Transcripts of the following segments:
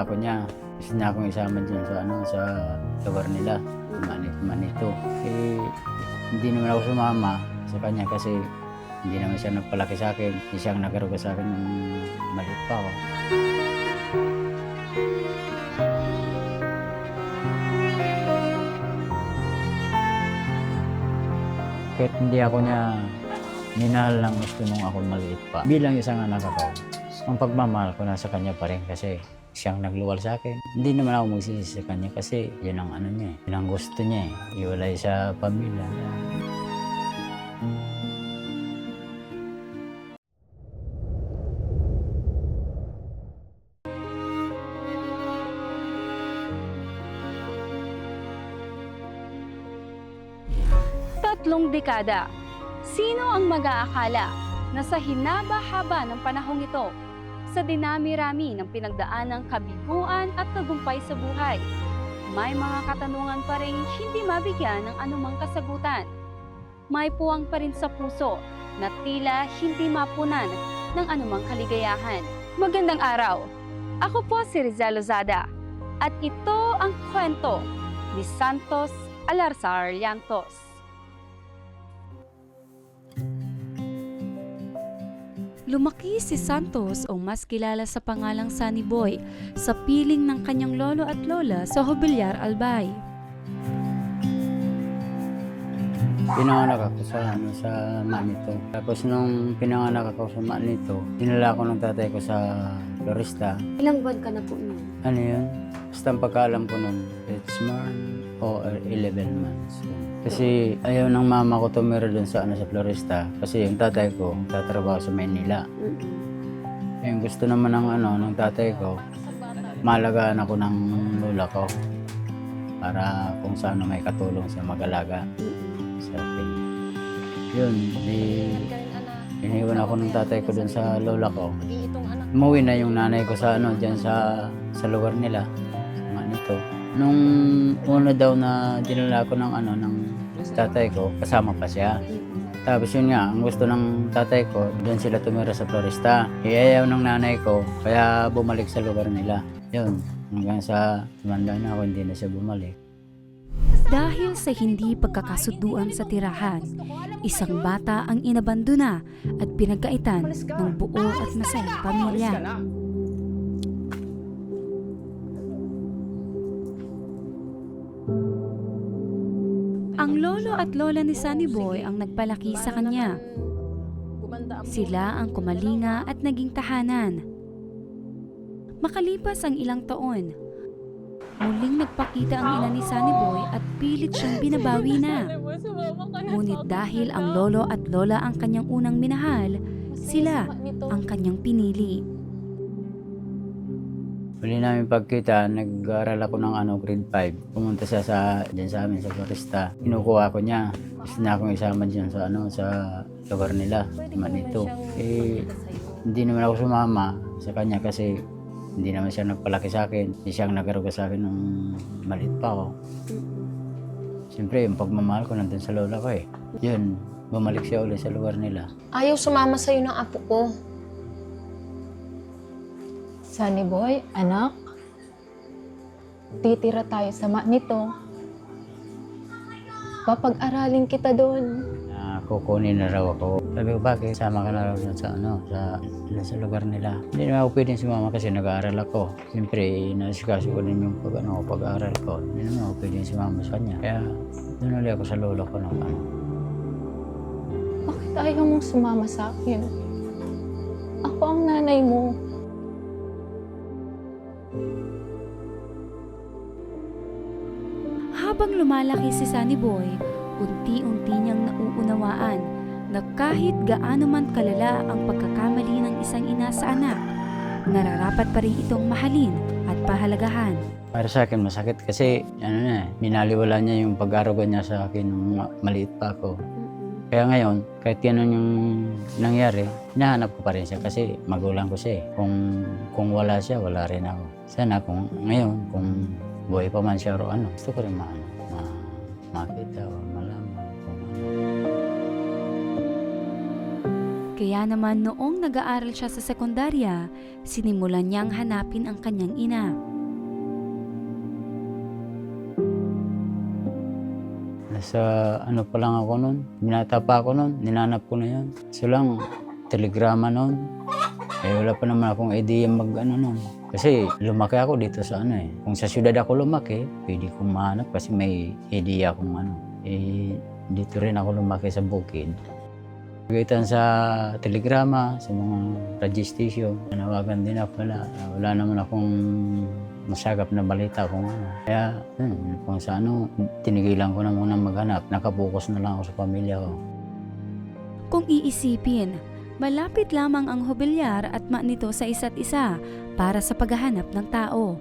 Kinukuha ko niya. Gusto niya akong isama dyan sa, ano, sa lugar nila. Manito, manito. Eh, hindi naman ako sumama sa kanya kasi hindi naman siya nagpalaki sa akin. Hindi siya ang nagaruga sa akin nung maliit pa ako. Kahit hindi ako niya minahal lang gusto nung ako maliit pa. Bilang isang anak ako, ang pagmamahal ko nasa kanya pa rin kasi siyang nagluwal sa akin. Hindi naman ako magsisisi sa kanya kasi yun ang ano niya eh. Yun ang gusto niya eh. Iwalay sa pamilya. Tatlong dekada. Sino ang mag-aakala na sa hinaba-haba ng panahong ito, sa dinami-rami ng pinagdaanang kabiguan at tagumpay sa buhay, may mga katanungan pa rin hindi mabigyan ng anumang kasagutan. May puwang pa rin sa puso na tila hindi mapunan ng anumang kaligayahan. Magandang araw! Ako po si Rizal Lozada at ito ang kwento ni Santos Alarzar Llantos. Lumaki si Santos o mas kilala sa pangalang Sunny Boy sa piling ng kanyang lolo at lola sa Hobilyar, Albay. Pinanganak ako sa, ano, sa Manito. Tapos nung pinanganak ako sa Manito, dinala ko ng tatay ko sa Florista. Ilang buwan ka na po nun? Ano yun? Basta ang pagkaalam ko nun, it's more or 11 months. Kasi ayaw ng mama ko tumira dun sa, ano, sa Florista. Kasi yung tatay ko, tatrabaho sa Maynila. Yung gusto naman ng, ano, ng tatay ko, malagaan ako ng lula ko. Para kung saan may katulong sa mag-alaga sa akin. Yun, di, iniwan ako ng tatay ko dun sa lola ko. Umuwi na yung nanay ko sa ano, dyan sa, sa lugar nila. Nung una daw na dinala ko ng ano, ng tatay ko, kasama pa siya. Tapos yun nga, ang gusto ng tatay ko, doon sila tumira sa Florista. Iayaw ng nanay ko, kaya bumalik sa lugar nila. Yun, hanggang sa tumanda na ako, hindi na siya bumalik. Dahil sa hindi pagkakasunduan sa tirahan, isang bata ang inabandona at pinagkaitan ng buo at masayang pamilya. Ang lolo at lola ni Sunny Boy ang nagpalaki sa kanya. Sila ang kumalinga at naging tahanan. Makalipas ang ilang taon, muling nagpakita ang ina ni Sunny Boy at pilit siyang binabawi na. Ngunit dahil ang lolo at lola ang kanyang unang minahal, sila ang kanyang pinili. Huli namin pagkita, nag-aaral ako ng ano, grade 5. Pumunta siya sa, dyan sa amin, sa Florista. Kinukuha ko niya. Gusto niya akong isama dyan sa, ano, sa lugar nila, Manito. Eh, hindi naman ako sumama sa kanya kasi hindi naman siya nagpalaki sa akin. Hindi siya ang nagaruga sa akin nung maliit pa ako. Siyempre, yung pagmamahal ko nandun sa lola ko eh. Yun, bumalik siya ulit sa lugar nila. Ayaw sumama sa'yo ng apo ko. Sunny boy, anak, titira tayo sa nito. Papag-aralin kita doon. na kukunin na raw ako. Sabi ko, bakit? Sama ka na raw sa, ano, sa, sa lugar nila. Hindi naman ako pwedeng sumama kasi nag-aaral ako. Siyempre, nasikaso ko din yung pag, ano, pag-aaral ko. Hindi naman ako pwedeng sumama sa kanya. Kaya, doon ulit ako sa lolo ko ng ano. Bakit ayaw mong sumama sa akin? Ako ang nanay mo. Habang lumalaki si Sunny Boy, unti-unti niyang nauunawaan na kahit gaano man kalala ang pagkakamali ng isang ina sa anak, nararapat pa rin itong mahalin at pahalagahan. Para sa akin, masakit kasi, ano na, minaliwala niya yung pag-aruga niya sa akin nung ma- maliit pa ako. Kaya ngayon, kahit ganun yung nangyari, hinahanap ko pa rin siya kasi magulang ko siya eh. Kung, kung wala siya, wala rin ako. Sana kung ngayon, kung Buhay pa man siya o ano. Gusto ko rin maano, ma makita o malaman. Ano. Kaya naman noong nag-aaral siya sa sekundarya, sinimulan niyang hanapin ang kanyang ina. Nasa ano pa lang ako noon, binata pa ako noon, ninanap ko na yun. So lang, telegrama noon. Eh wala pa naman akong idea mag ano noon. Kasi lumaki ako dito sa ano eh. Kung sa syudad ako lumaki, pwede kong mahanap kasi may idea akong ano. Eh, dito rin ako lumaki sa bukid. Kagitan sa telegrama, sa mga radio station, nanawagan din ako wala. Wala naman akong masagap na balita kung ano. Kaya, yun, kung sa ano, tinigilan ko na muna maghanap. Nakapokus na lang ako sa pamilya ko. Kung iisipin, malapit lamang ang hobilyar at ma nito sa isa't isa para sa paghahanap ng tao.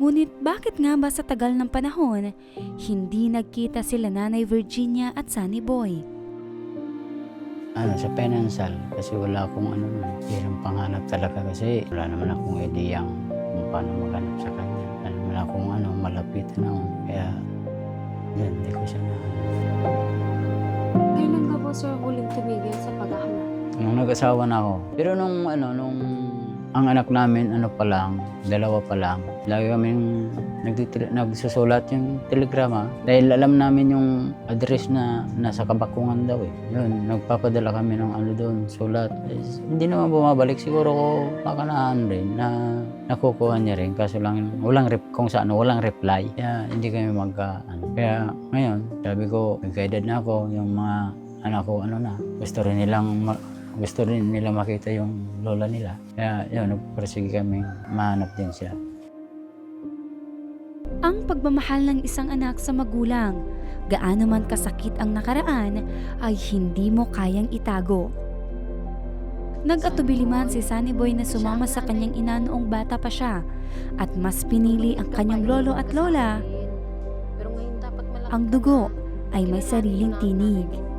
Ngunit bakit nga ba sa tagal ng panahon, hindi nagkita sila Nanay Virginia at Sunny Boy? Ano, sa financial, kasi wala akong ano, hirang panghanap talaga kasi wala naman akong idea kung paano maghanap sa kanya. Wala naman akong ano, malapitan ako. Kaya, yun, hindi ko siya na... Po, sir, huling tumigil sa paghahanap? Nung nag-asawa na ako. Pero nung ano, nung ang anak namin, ano pa lang, dalawa pa lang, lagi nagtitil- nagsusulat yung telegrama dahil alam namin yung address na nasa kabakungan daw eh. Yun, nagpapadala kami ng ano doon, sulat. Eh, hindi naman bumabalik. Siguro ko makanaan rin na nakukuha niya rin. Kaso lang, walang rep, kung sa ano, walang reply. Kaya hindi kami magka, ano. Kaya ngayon, sabi ko, guided na ako, yung mga anak ko, ano na, gusto rin nilang gusto rin nila makita yung lola nila. Kaya yun, nagpursige kami, mahanap din siya. Ang pagmamahal ng isang anak sa magulang, gaano man kasakit ang nakaraan, ay hindi mo kayang itago. Nag-atubili man si Sunny Boy na sumama sa kanyang ina noong bata pa siya at mas pinili ang kanyang lolo at lola, ang dugo ay may sariling tinig.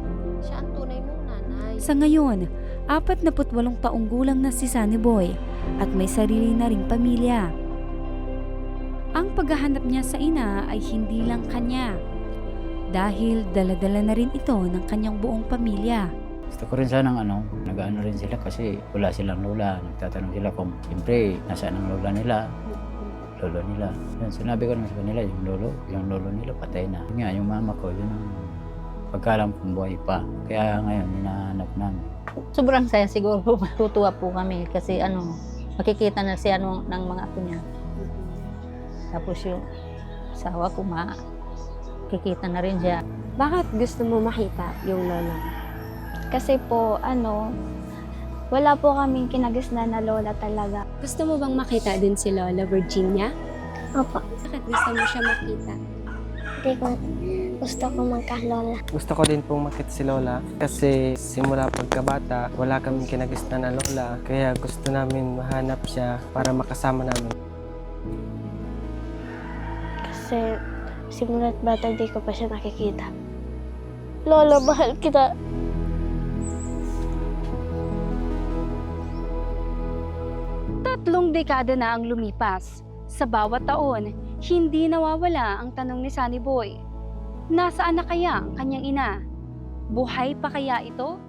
Sa ngayon, 48 taong gulang na si Sunny Boy at may sarili na ring pamilya. Ang paghahanap niya sa ina ay hindi lang kanya dahil daladala na rin ito ng kanyang buong pamilya. Gusto ko rin sanang ano, nag-ano rin sila kasi wala silang lola. Nagtatanong sila kung siyempre nasaan ang lola nila, lolo nila. Yun, sinabi ko naman sa kanila, yung lolo, yung lolo nila patay na. Yun Nga, yung mama ko, yun ang pagkalam kong buhay pa. Kaya ngayon, hinahanap namin. Sobrang saya siguro. Tutuwa po kami kasi ano, makikita na siya ng, ng mga apo niya. Tapos yung asawa ko, makikita na rin siya. Bakit gusto mo makita yung lola? Kasi po, ano, wala po kaming kinagisnan na lola talaga. Gusto mo bang makita din si Lola Virginia? Opo, Bakit gusto mo siya makita? hindi ko gusto ko magka-lola. Gusto ko din pong makita si Lola kasi simula pagkabata, wala kaming kinagisnan na Lola. Kaya gusto namin mahanap siya para makasama namin. Kasi simulat bata di ko pa siya nakikita. Lola, mahal kita. Tatlong dekada na ang lumipas. Sa bawat taon, hindi nawawala ang tanong ni Sunny Boy. Nasaan na kaya ang kanyang ina? Buhay pa kaya ito?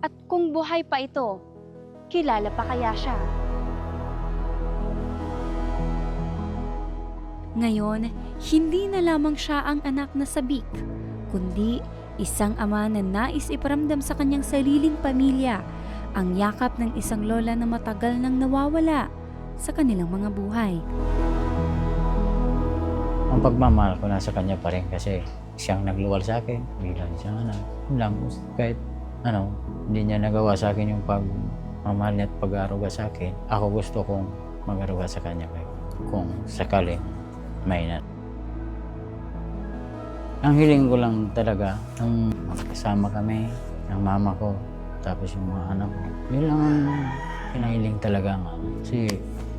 At kung buhay pa ito, kilala pa kaya siya? Ngayon, hindi na lamang siya ang anak na sabik, kundi isang ama na nais iparamdam sa kanyang sariling pamilya ang yakap ng isang lola na matagal nang nawawala sa kanilang mga buhay. Ang pagmamahal ko nasa kanya pa rin kasi siyang nagluwal sa akin bilang siyang anak. Lang, kahit ano, hindi niya nagawa sa akin yung pagmamahal niya at pag-aaruga sa akin. Ako gusto kong mag-aruga sa kanya kung sakaling may na. Ang hiling ko lang talaga, nung magkasama kami ng mama ko, tapos yung mga anak ko. Yun lang ang pinahiling talaga nga. Kasi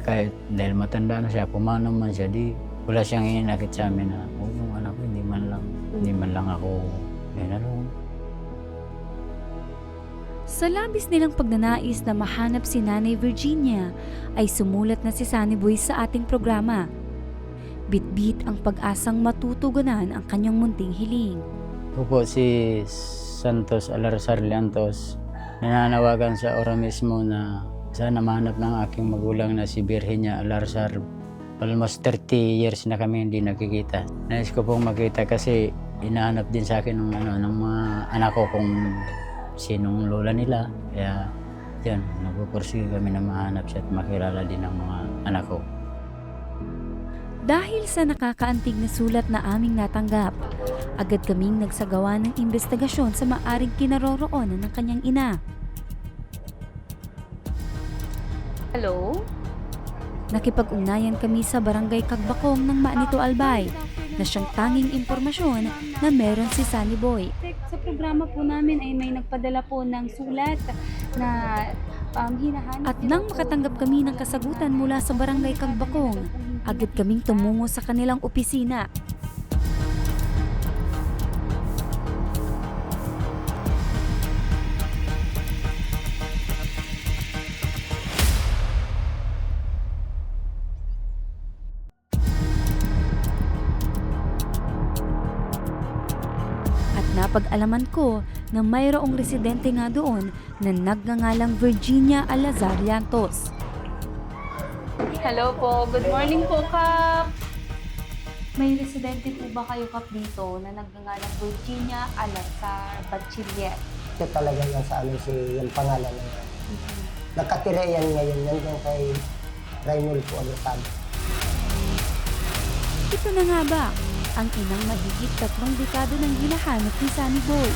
kahit dahil matanda na siya, pumanaw man siya, di wala siyang inakit sa amin na, oh, lang ako, yun ano, Sa labis nilang pagnanais na mahanap si Nanay Virginia, ay sumulat na si Sunny Boy sa ating programa. Bitbit ang pag-asang matutugunan ang kanyang munting hiling. Ako po si Santos Alarzar Leantos. Nananawagan sa ora mismo na sana mahanap ng aking magulang na si Virginia Alarzar Almost 30 years na kami hindi nagkikita. Nais ko pong makita kasi inahanap din sa akin ng, ano, ng mga anak ko kung sinong lola nila. Kaya yan, nagpupursige kami na mahanap siya at makilala din ng mga anak ko. Dahil sa nakakaantig na sulat na aming natanggap, agad kaming nagsagawa ng investigasyon sa maaring kinaroroonan ng kanyang ina. Hello? Nakipag-ugnayan kami sa barangay Kagbakong ng Maanito Albay na siyang tanging impormasyon na meron si Sunny Boy. Sa programa po namin ay may nagpadala po ng sulat na um, hinahanap. At nang makatanggap kami ng kasagutan mula sa barangay Kagbakong, agad kaming tumungo sa kanilang opisina. Napag-alaman ko na mayroong residente nga doon na nagngangalang Virginia Alazar Llantos. Hello po. Good morning po, Kap. May residente po ba kayo, Kap, dito na nagngangalang Virginia Alazar Bachiller? Ito talaga yan sa amin si yung pangalan na yan. Nakatira yan ngayon, nandiyan kay Raymond po Agustado. Ito na nga ba ang inang mahigit tatlong dekado ng hinahanap ni Sunny Boy?